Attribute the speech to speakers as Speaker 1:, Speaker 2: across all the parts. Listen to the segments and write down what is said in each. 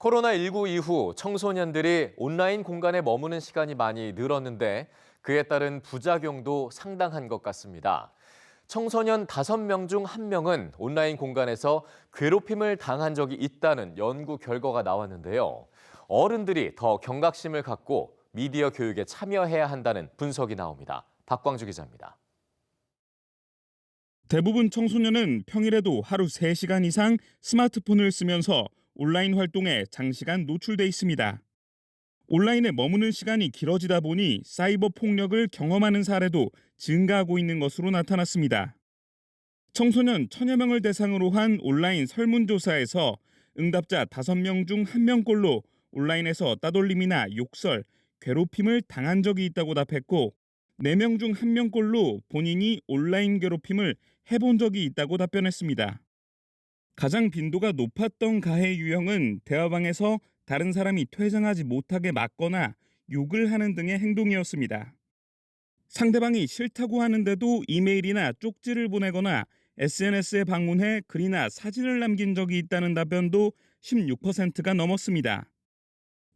Speaker 1: 코로나19 이후 청소년들이 온라인 공간에 머무는 시간이 많이 늘었는데 그에 따른 부작용도 상당한 것 같습니다. 청소년 5명 중 1명은 온라인 공간에서 괴롭힘을 당한 적이 있다는 연구 결과가 나왔는데요. 어른들이 더 경각심을 갖고 미디어 교육에 참여해야 한다는 분석이 나옵니다. 박광주 기자입니다.
Speaker 2: 대부분 청소년은 평일에도 하루 3시간 이상 스마트폰을 쓰면서 온라인 활동에 장시간 노출돼 있습니다. 온라인에 머무는 시간이 길어지다 보니 사이버 폭력을 경험하는 사례도 증가하고 있는 것으로 나타났습니다. 청소년 천여 명을 대상으로 한 온라인 설문조사에서 응답자 5명 중 1명꼴로 온라인에서 따돌림이나 욕설, 괴롭힘을 당한 적이 있다고 답했고 4명 중 1명꼴로 본인이 온라인 괴롭힘을 해본 적이 있다고 답변했습니다. 가장 빈도가 높았던 가해 유형은 대화방에서 다른 사람이 퇴장하지 못하게 막거나 욕을 하는 등의 행동이었습니다. 상대방이 싫다고 하는데도 이메일이나 쪽지를 보내거나 SNS에 방문해 글이나 사진을 남긴 적이 있다는 답변도 16%가 넘었습니다.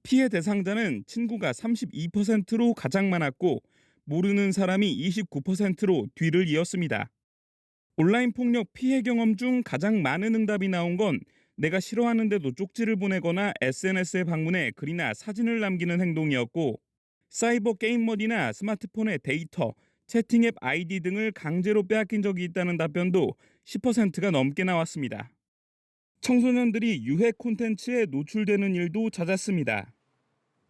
Speaker 2: 피해 대상자는 친구가 32%로 가장 많았고 모르는 사람이 29%로 뒤를 이었습니다. 온라인 폭력 피해 경험 중 가장 많은 응답이 나온 건 내가 싫어하는데도 쪽지를 보내거나 SNS에 방문해 글이나 사진을 남기는 행동이었고 사이버 게임머니나 스마트폰의 데이터, 채팅 앱 아이디 등을 강제로 빼앗긴 적이 있다는 답변도 10%가 넘게 나왔습니다. 청소년들이 유해 콘텐츠에 노출되는 일도 잦았습니다.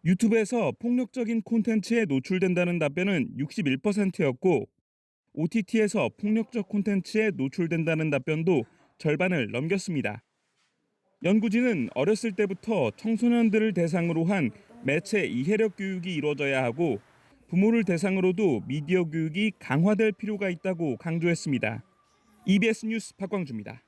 Speaker 2: 유튜브에서 폭력적인 콘텐츠에 노출된다는 답변은 61%였고 OTT에서 폭력적 콘텐츠에 노출된다는 답변도 절반을 넘겼습니다. 연구진은 어렸을 때부터 청소년들을 대상으로 한 매체 이해력 교육이 이루어져야 하고 부모를 대상으로도 미디어 교육이 강화될 필요가 있다고 강조했습니다. EBS 뉴스 박광주입니다.